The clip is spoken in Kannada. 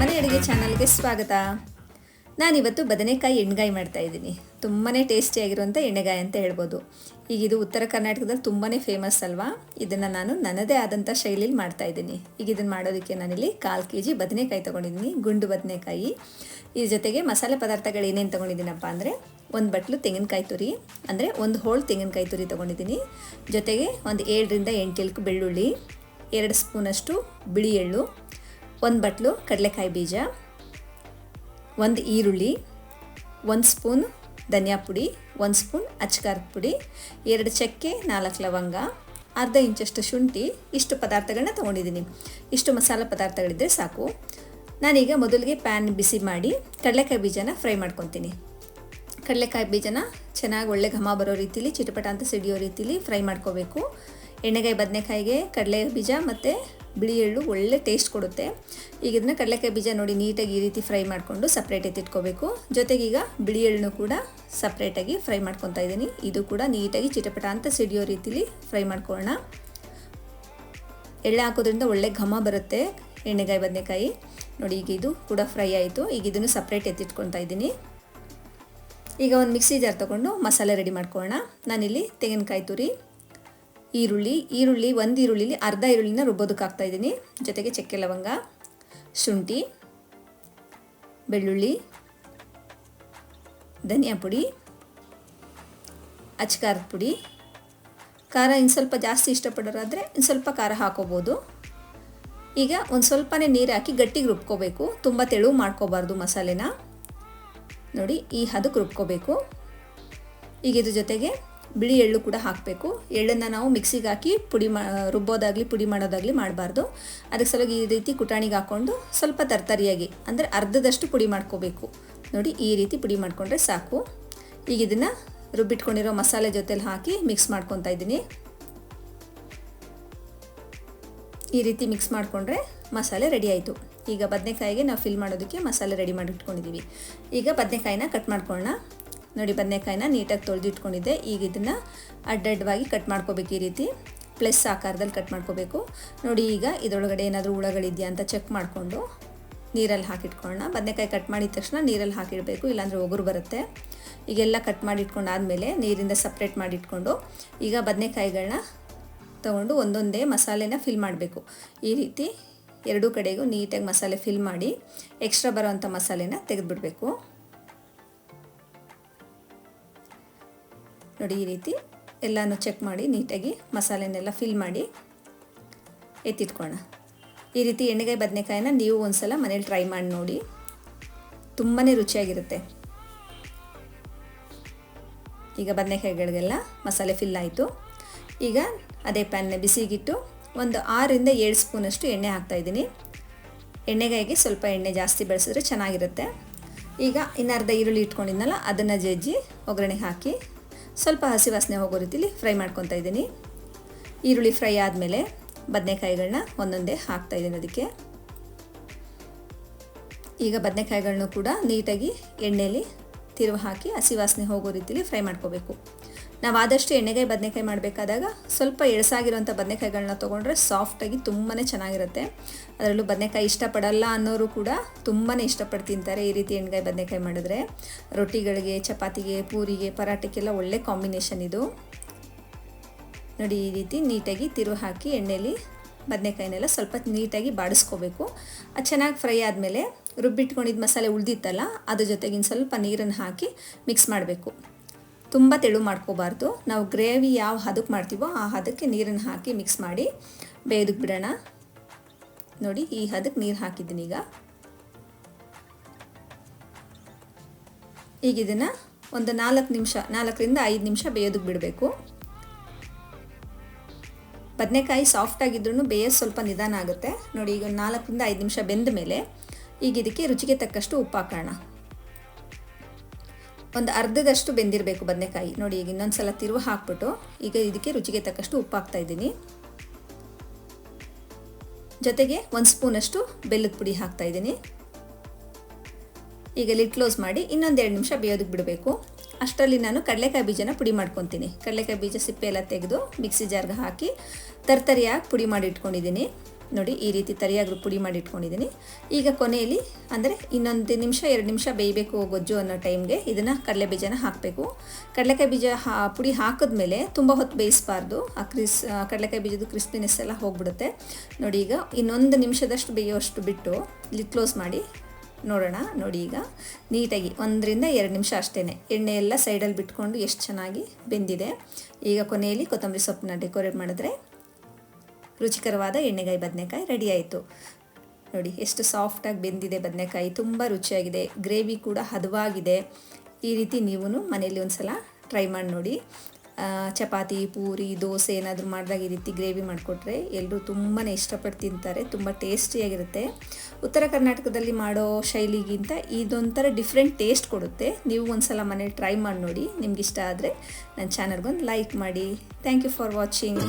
ಮನೆ ಅಡುಗೆ ಚಾನಲ್ಗೆ ಸ್ವಾಗತ. ನಾನಿವತ್ತು ಬದನೆಕಾಯಿ ಎಣ್ಣೆಗಾಯಿ ಮಾಡ್ತಾ ಇದ್ದೀನಿ. ತುಂಬಾ ಟೇಸ್ಟಿಯಾಗಿರುವಂಥ ಎಣ್ಣೆಗಾಯಿ ಅಂತ ಹೇಳ್ಬೋದು. ಈಗ ಇದು ಉತ್ತರ ಕರ್ನಾಟಕದಲ್ಲಿ ತುಂಬಾ ಫೇಮಸ್ ಅಲ್ವಾ? ಇದನ್ನು ನಾನು ನನ್ನದೇ ಆದಂಥ ಶೈಲಿಲಿ ಮಾಡ್ತಾ ಇದ್ದೀನಿ. ಈಗ ಇದನ್ನು ಮಾಡೋದಕ್ಕೆ ನಾನಿಲ್ಲಿ ಕಾಲು ಕೆ ಜಿ ಬದನೆಕಾಯಿ ತೊಗೊಂಡಿದ್ದೀನಿ. ಗುಂಡು ಬದನೆಕಾಯಿ. ಇದ್ರ ಜೊತೆಗೆ ಮಸಾಲೆ ಪದಾರ್ಥಗಳು ಏನೇನು ತೊಗೊಂಡಿದ್ದೀನಪ್ಪ ಅಂದರೆ ಒಂದು ಬಟ್ಲು ತೆಂಗಿನಕಾಯಿ ತುರಿ, ಅಂದರೆ ಒಂದು ಹೋಳು ತೆಂಗಿನಕಾಯಿ ತುರಿ ತೊಗೊಂಡಿದ್ದೀನಿ. ಜೊತೆಗೆ ಒಂದು ಏಳರಿಂದ ಎಂಟು ಎಲ್ಕು ಬೆಳ್ಳುಳ್ಳಿ, ಎರಡು ಸ್ಪೂನಷ್ಟು ಬಿಳಿ ಎಳ್ಳು ಒಂದು ಬಟ್ಲು, ಕಡಲೆಕಾಯಿ ಬೀಜ, ಒಂದು ಈರುಳ್ಳಿ, ಒಂದು ಸ್ಪೂನ್ ಧನಿಯಾ ಪುಡಿ, ಒಂದು ಸ್ಪೂನ್ ಅಚ್ಕಾರದ ಪುಡಿ, ಎರಡು ಚಕ್ಕೆ, ನಾಲ್ಕು ಲವಂಗ, ಅರ್ಧ ಇಂಚಷ್ಟು ಶುಂಠಿ, ಇಷ್ಟು ಪದಾರ್ಥಗಳನ್ನ ತೊಗೊಂಡಿದ್ದೀನಿ. ಇಷ್ಟು ಮಸಾಲೆ ಪದಾರ್ಥಗಳಿದ್ದರೆ ಸಾಕು. ನಾನೀಗ ಮೊದಲಿಗೆ ಪ್ಯಾನ್ ಬಿಸಿ ಮಾಡಿ ಕಡಲೆಕಾಯಿ ಬೀಜನ ಫ್ರೈ ಮಾಡ್ಕೊತೀನಿ. ಕಡಲೆಕಾಯಿ ಬೀಜನ ಚೆನ್ನಾಗಿ ಒಳ್ಳೆ ಘಮ ಬರೋ ರೀತಿಲಿ ಚಿಟಪಟ ಅಂತ ಸಿಡಿಯೋ ರೀತಿಲಿ ಫ್ರೈ ಮಾಡ್ಕೋಬೇಕು. ಎಣ್ಣೆಗಾಯಿ, ಬದನೆಕಾಯಿಗೆ ಕಡಲೆ ಬೀಜ ಮತ್ತು ಬಿಳಿ ಎಳ್ಳು ಒಳ್ಳೆ ಟೇಸ್ಟ್ ಕೊಡುತ್ತೆ. ಈಗ ಇದನ್ನ ಕಡಲೆಕಾಯಿ ಬೀಜ ನೋಡಿ ನೀಟಾಗಿ ಈ ರೀತಿ ಫ್ರೈ ಮಾಡಿಕೊಂಡು ಸಪ್ರೇಟ್ ಎತ್ತಿಟ್ಕೋಬೇಕು ಜೊತೆಗೆ ಈಗ ಬಿಳಿ ಎಳ್ಳನ್ನು ಕೂಡ ಸಪ್ರೇಟಾಗಿ ಫ್ರೈ ಮಾಡ್ಕೊತಾ ಇದ್ದೀನಿ. ಇದು ಕೂಡ ನೀಟಾಗಿ ಚಿಟಪಟ ಅಂತ ಸಿಡಿಯೋ ರೀತಿಲಿ ಫ್ರೈ ಮಾಡ್ಕೊಳ್ಳೋಣ. ಎಳ್ಳೆ ಹಾಕೋದ್ರಿಂದ ಒಳ್ಳೆ ಘಮ ಬರುತ್ತೆ ಎಣ್ಣೆಗಾಯಿ, ಬದನೆಕಾಯಿ. ನೋಡಿ ಈಗ ಇದು ಕೂಡ ಫ್ರೈ ಆಯಿತು. ಈಗ ಇದನ್ನು ಸಪ್ರೇಟ್ ಎತ್ತಿಟ್ಕೊತಾ ಇದ್ದೀನಿ. ಈಗ ಒಂದು ಮಿಕ್ಸಿ ಜಾರ್ ತೊಗೊಂಡು ಮಸಾಲೆ ರೆಡಿ ಮಾಡ್ಕೊಳ್ಳೋಣ. ನಾನಿಲ್ಲಿ ತೆಂಗಿನಕಾಯಿ ತುರಿ. ಈರುಳ್ಳಿ ಈರುಳ್ಳಿ ಒಂದು ಈರುಳ್ಳಿಲಿ ಅರ್ಧ ಈರುಳ್ಳಿನ ರುಬ್ಬೋದಕ್ಕೆ ಹಾಕ್ತಾಯಿದ್ದೀನಿ ಜೊತೆಗೆ ಚಕ್ಕೆ ಲವಂಗ, ಶುಂಠಿ, ಬೆಳ್ಳುಳ್ಳಿ, ಧನಿಯಾ ಪುಡಿ, ಅಚ್ಕಾರದ ಪುಡಿ. ಖಾರ ಇನ್ನು ಸ್ವಲ್ಪ ಜಾಸ್ತಿ ಇಷ್ಟಪಡೋರಾದರೆ ಇನ್ನು ಸ್ವಲ್ಪ ಖಾರ ಹಾಕೋಬೋದು. ಈಗ ಒಂದು ಸ್ವಲ್ಪನೇ ನೀರು ಹಾಕಿ ಗಟ್ಟಿಗೆ ರುಬ್ಕೋಬೇಕು. ತುಂಬ ತೆಳು ಮಾಡ್ಕೋಬಾರ್ದು ಮಸಾಲೆನ. ನೋಡಿ, ಈ ಹದಕ್ಕೆ ರುಬ್ಕೋಬೇಕು. ಈಗ ಇದ್ರ ಜೊತೆಗೆ ಬಿಳಿ ಎಳ್ಳು ಕೂಡ ಹಾಕಬೇಕು. ಎಳ್ಳನ್ನು ನಾವು ಮಿಕ್ಸಿಗೆ ಹಾಕಿ ಪುಡಿ ಮಾ, ರುಬ್ಬೋದಾಗಲಿ, ಪುಡಿ ಮಾಡೋದಾಗಲಿ ಮಾಡಬಾರ್ದು. ಅದಕ್ಕೆ ಸಲುವಾಗಿ ಈ ರೀತಿ ಕುಟಾಣಿಗೆ ಹಾಕ್ಕೊಂಡು ಸ್ವಲ್ಪ ತರ್ತರಿಯಾಗಿ, ಅಂದರೆ ಅರ್ಧದಷ್ಟು ಪುಡಿ ಮಾಡ್ಕೋಬೇಕು. ನೋಡಿ, ಈ ರೀತಿ ಪುಡಿ ಮಾಡಿಕೊಂಡ್ರೆ ಸಾಕು. ಈಗ ಇದನ್ನು ರುಬ್ಬಿಟ್ಕೊಂಡಿರೋ ಮಸಾಲೆ ಜೊತೆಲಿ ಹಾಕಿ ಮಿಕ್ಸ್ ಮಾಡ್ಕೊತಾ ಇದ್ದೀನಿ. ಈ ರೀತಿ ಮಿಕ್ಸ್ ಮಾಡಿಕೊಂಡ್ರೆ ಮಸಾಲೆ ರೆಡಿ ಆಯಿತು. ಈಗ ಬದನೆಕಾಯಿಗೆ ನಾವು ಫಿಲ್ ಮಾಡೋದಕ್ಕೆ ಮಸಾಲೆ ರೆಡಿ ಮಾಡಿ ಇಟ್ಕೊಂಡಿದ್ದೀವಿ ಈಗ ಬದನೆಕಾಯಿನ ಕಟ್ ಮಾಡ್ಕೊಳ್ಳೋಣ. ನೋಡಿ ಬದನೆಕಾಯಿನ ನೀಟಾಗಿ ತೊಳೆದಿಟ್ಕೊಂಡಿದ್ದೆ. ಈಗ ಇದನ್ನು ಅಡ್ಡಡ್ಡವಾಗಿ ಕಟ್ ಮಾಡ್ಕೋಬೇಕು ಈ ರೀತಿ. ಪ್ಲಸ್ ಆಕಾರದಲ್ಲಿ ಕಟ್ ಮಾಡ್ಕೋಬೇಕು. ನೋಡಿ ಈಗ ಇದರೊಳಗಡೆ ಏನಾದರೂ ಹುಳಗಳಿದೆಯಾ ಅಂತ ಚೆಕ್ ಮಾಡಿಕೊಂಡು ನೀರಲ್ಲಿ ಹಾಕಿಟ್ಕೊಳ್ಳೋಣ. ಬದನೆಕಾಯಿ ಕಟ್ ಮಾಡಿದ ತಕ್ಷಣ ನೀರಲ್ಲಿ ಹಾಕಿಡಬೇಕು, ಇಲ್ಲಾಂದರೆ ಒಗರು ಬರುತ್ತೆ. ಈಗೆಲ್ಲ ಕಟ್ ಮಾಡಿ ಇಟ್ಕೊಂಡಾದಮೇಲೆ ನೀರಿಂದ ಸಪ್ರೇಟ್ ಮಾಡಿಟ್ಕೊಂಡು ಈಗ ಬದನೆಕಾಯಿಗಳನ್ನ ತೊಗೊಂಡು ಒಂದೊಂದೇ ಮಸಾಲೆನ ಫಿಲ್ ಮಾಡಬೇಕು. ಈ ರೀತಿ ಎರಡೂ ಕಡೆಗೂ ನೀಟಾಗಿ ಮಸಾಲೆ ಫಿಲ್ ಮಾಡಿ ಎಕ್ಸ್ಟ್ರಾ ಬರೋವಂಥ ಮಸಾಲೆನ ತೆಗೆದುಬಿಡಬೇಕು. ನೋಡಿ ಈ ರೀತಿ ಎಲ್ಲನೂ ಚೆಕ್ ಮಾಡಿ ನೀಟಾಗಿ ಮಸಾಲೆನೆಲ್ಲ ಫಿಲ್ ಮಾಡಿ ಎತ್ತಿಟ್ಕೋಣ ಈ ರೀತಿ ಎಣ್ಣೆಗಾಯಿ ಬದನೆಕಾಯಿನ ನೀವು ಒಂದು ಸಲ ಮನೇಲಿ ಟ್ರೈ ಮಾಡಿ ನೋಡಿ. ತುಂಬಾ ರುಚಿಯಾಗಿರುತ್ತೆ. ಈಗ ಬದನೆಕಾಯಿಗಳಿಗೆಲ್ಲ ಮಸಾಲೆ ಫಿಲ್ ಆಯಿತು. ಈಗ ಅದೇ ಪ್ಯಾನ್ನ ಬಿಸಿಗಿಟ್ಟು ಒಂದು ಆರರಿಂದ ಏಳು ಸ್ಪೂನಷ್ಟು ಎಣ್ಣೆ ಹಾಕ್ತಾಯಿದ್ದೀನಿ ಎಣ್ಣೆಗಾಯಿಗೆ ಸ್ವಲ್ಪ ಎಣ್ಣೆ ಜಾಸ್ತಿ ಬೆಳೆಸಿದ್ರೆ ಚೆನ್ನಾಗಿರುತ್ತೆ. ಈಗ ಇನ್ನರ್ಧ ಈರುಳ್ಳಿ ಇಟ್ಕೊಂಡಿದ್ನಲ್ಲ, ಅದನ್ನು ಜಜ್ಜಿ ಒಗ್ಗರಣೆಗೆ ಹಾಕಿ ಸ್ವಲ್ಪ ಹಸಿ ವಾಸನೆ ಹೋಗೋ ರೀತಿಲಿ ಫ್ರೈ ಮಾಡ್ಕೊತಾ ಇದ್ದೀನಿ. ಈರುಳ್ಳಿ ಫ್ರೈ ಆದಮೇಲೆ ಬದನೆಕಾಯಿಗಳನ್ನ ಒಂದೊಂದೇ ಹಾಕ್ತಾ ಇದ್ದೀನಿ ಅದಕ್ಕೆ. ಈಗ ಬದನೆಕಾಯಿಗಳನ್ನೂ ಕೂಡ ನೀಟಾಗಿ ಎಣ್ಣೆಯಲ್ಲಿ ತಿರುವು ಹಾಕಿ ಹಸಿ ವಾಸನೆ ಹೋಗೋ ರೀತಿಲಿ ಫ್ರೈ ಮಾಡ್ಕೋಬೇಕು. ನಾವು ಆದಷ್ಟು ಎಣ್ಣೆಗಾಯಿ, ಬದನೆಕಾಯಿ ಮಾಡಬೇಕಾದಾಗ ಸ್ವಲ್ಪ ಎಳಸಾಗಿರುವಂಥ ಬದನೆಕಾಯಿಗಳನ್ನ ತೊಗೊಂಡ್ರೆ ಸಾಫ್ಟಾಗಿ ತುಂಬಾ ಚೆನ್ನಾಗಿರುತ್ತೆ. ಅದರಲ್ಲೂ ಬದನೆಕಾಯಿ ಇಷ್ಟಪಡಲ್ಲ ಅನ್ನೋರು ಕೂಡ ತುಂಬಾ ಇಷ್ಟಪಟ್ಟು ತಿಂತಾರೆ ಈ ರೀತಿ ಎಣ್ಣೆಗಾಯಿ ಬದನೆಕಾಯಿ ಮಾಡಿದ್ರೆ. ರೊಟ್ಟಿಗಳಿಗೆ, ಚಪಾತಿಗೆ, ಪೂರಿಗೆ, ಪರಾಟಕ್ಕೆಲ್ಲ ಒಳ್ಳೆ ಕಾಂಬಿನೇಷನ್ ಇದು. ನೋಡಿ ಈ ರೀತಿ ನೀಟಾಗಿ ತಿರು ಹಾಕಿ ಎಣ್ಣೆಯಲ್ಲಿ ಬದನೆಕಾಯಿನೆಲ್ಲ ಸ್ವಲ್ಪ ನೀಟಾಗಿ ಬಾಡಿಸ್ಕೋಬೇಕು. ಅದು ಚೆನ್ನಾಗಿ ಫ್ರೈ ಆದಮೇಲೆ ರುಬ್ಬಿಟ್ಕೊಂಡಿದ್ದ ಮಸಾಲೆ ಉಳಿದಿತ್ತಲ್ಲ, ಅದ್ರ ಜೊತೆಗಿನ ಸ್ವಲ್ಪ ನೀರನ್ನು ಹಾಕಿ ಮಿಕ್ಸ್ ಮಾಡಬೇಕು. ತುಂಬ ತೆಳು ಮಾಡ್ಕೋಬಾರ್ದು. ನಾವು ಗ್ರೇವಿ ಯಾವ ಹದಕ್ಕೆ ಮಾಡ್ತೀವೋ ಆ ಹದಕ್ಕೆ ನೀರನ್ನು ಹಾಕಿ ಮಿಕ್ಸ್ ಮಾಡಿ ಬೇಯೋದಕ್ಕೆ ಬಿಡೋಣ. ನೋಡಿ, ಈ ಹದಕ್ಕೆ ನೀರು ಹಾಕಿದ್ದೀನಿ ಈಗ. ಈಗ ಇದನ್ನು ಒಂದು ನಾಲ್ಕು ನಿಮಿಷ, ನಾಲ್ಕರಿಂದ ಐದು ನಿಮಿಷ ಬೇಯೋದಕ್ಕೆ ಬಿಡಬೇಕು. ಬದನೆಕಾಯಿ ಸಾಫ್ಟಾಗಿದ್ರೂ ಬೇಯೋದು ಸ್ವಲ್ಪ ನಿಧಾನ ಆಗುತ್ತೆ. ನೋಡಿ, ಈಗ ನಾಲ್ಕರಿಂದ ಐದು ನಿಮಿಷ ಬೆಂದ ಮೇಲೆ ಈಗ ಇದಕ್ಕೆ ರುಚಿಗೆ ತಕ್ಕಷ್ಟು ಉಪ್ಪು ಹಾಕೋಣ ಒಂದು ಅರ್ಧದಷ್ಟು ಬೆಂದಿರಬೇಕು ಬದನೆಕಾಯಿ. ನೋಡಿ, ಈಗ ಇನ್ನೊಂದು ಸಲ ತಿರುವು ಹಾಕ್ಬಿಟ್ಟು ಈಗ ಇದಕ್ಕೆ ರುಚಿಗೆ ತಕ್ಕಷ್ಟು ಉಪ್ಪು ಹಾಕ್ತಾ ಇದ್ದೀನಿ. ಜೊತೆಗೆ ಒಂದು ಸ್ಪೂನಷ್ಟು ಬೆಲ್ಲದ ಪುಡಿ ಹಾಕ್ತಾ ಇದ್ದೀನಿ. ಈಗ ಲಿಡ್ ಕ್ಲೋಸ್ ಮಾಡಿ ಇನ್ನೊಂದು ಎರಡು ನಿಮಿಷ ಬೇಯೋದಕ್ಕೆ ಬಿಡಬೇಕು. ಅಷ್ಟರಲ್ಲಿ ನಾನು ಕಡಲೆಕಾಯಿ ಬೀಜನ ಪುಡಿ ಮಾಡ್ಕೊತೀನಿ. ಕಡಲೆಕಾಯಿ ಬೀಜ ಸಿಪ್ಪೆ ಎಲ್ಲ ತೆಗೆದು ಮಿಕ್ಸಿ ಜಾರ್ಗೆ ಹಾಕಿ ತರ್ತರಿಯಾಗಿ ಪುಡಿ ಮಾಡಿ ಇಟ್ಕೊಂಡಿದ್ದೀನಿ. ನೋಡಿ ಈ ರೀತಿ ತರಿಯಾಗಿ ಪುಡಿ ಮಾಡಿ ಇಟ್ಕೊಂಡಿದ್ದೀನಿ. ಈಗ ಕೊನೆಯಲ್ಲಿ ಅಂದರೆ ಇನ್ನೊಂದು ನಿಮಿಷ, ಎರಡು ನಿಮಿಷ ಬೇಯಬೇಕು ಗೊಜ್ಜು ಅನ್ನೋ ಟೈಮ್ಗೆ ಇದನ್ನು ಕಡಲೆ ಬೀಜನ ಹಾಕಬೇಕು. ಕಡಲೆಕಾಯಿ ಬೀಜ ಹಾ, ಪುಡಿ ಹಾಕಿದ್ಮೇಲೆ ತುಂಬ ಹೊತ್ತು ಬೇಯಿಸಬಾರ್ದು. ಆ ಕ್ರಿಸ್ ಕಡಲೆಕಾಯಿ ಬೀಜದ ಕ್ರಿಸ್ಪಿನೆಸ್ ಎಲ್ಲ ಹೋಗ್ಬಿಡುತ್ತೆ. ನೋಡಿ ಈಗ ಇನ್ನೊಂದು ನಿಮಿಷದಷ್ಟು ಬೇಯೋಷ್ಟು ಬಿಟ್ಟು ಇಲ್ಲಿ ಕ್ಲೋಸ್ ಮಾಡಿ ನೋಡೋಣ. ನೋಡಿ ಈಗ ನೀಟಾಗಿ ಒಂದರಿಂದ ಎರಡು ನಿಮಿಷ ಅಷ್ಟೇ ಎಣ್ಣೆ ಎಲ್ಲ ಸೈಡಲ್ಲಿ ಬಿಟ್ಕೊಂಡು ಎಷ್ಟು ಚೆನ್ನಾಗಿ ಬೆಂದಿದೆ. ಈಗ ಕೊನೆಯಲ್ಲಿ ಕೊತ್ತಂಬರಿ ಸೊಪ್ಪನ್ನ ಡೆಕೋರೇಟ್ ಮಾಡಿದ್ರೆ ರುಚಿಕರವಾದ ಎಣ್ಣೆಗಾಯಿ ಬದನೆಕಾಯಿ ರೆಡಿ ಆಯಿತು ನೋಡಿ, ಎಷ್ಟು ಸಾಫ್ಟಾಗಿ ಬೆಂದಿದೆ ಬದನೆಕಾಯಿ. ತುಂಬ ರುಚಿಯಾಗಿದೆ. ಗ್ರೇವಿ ಕೂಡ ಹದವಾಗಿದೆ. ಈ ರೀತಿ ನೀವು ಮನೆಯಲ್ಲಿ ಒಂದು ಸಲ ಟ್ರೈ ಮಾಡಿ ನೋಡಿ. ಚಪಾತಿ, ಪೂರಿ, ದೋಸೆ ಏನಾದರೂ ಮಾಡಿದಾಗ ಈ ರೀತಿ ಗ್ರೇವಿ ಮಾಡಿಕೊಟ್ರೆ ಎಲ್ಲರೂ ತುಂಬಾ ಇಷ್ಟಪಟ್ಟು ತಿಂತಾರೆ. ತುಂಬ ಟೇಸ್ಟಿಯಾಗಿರುತ್ತೆ. ಉತ್ತರ ಕರ್ನಾಟಕದಲ್ಲಿ ಮಾಡೋ ಶೈಲಿಗಿಂತ ಇದೊಂಥರ ಡಿಫ್ರೆಂಟ್ ಟೇಸ್ಟ್ ಕೊಡುತ್ತೆ. ನೀವು ಒಂದು ಸಲ ಮನೇಲಿ ಟ್ರೈ ಮಾಡಿ ನೋಡಿ. ನಿಮ್ಗೆ ಇಷ್ಟ ಆದರೆ ನನ್ನ ಚಾನಲ್ಗೊಂದು ಲೈಕ್ ಮಾಡಿ. Thank you for watching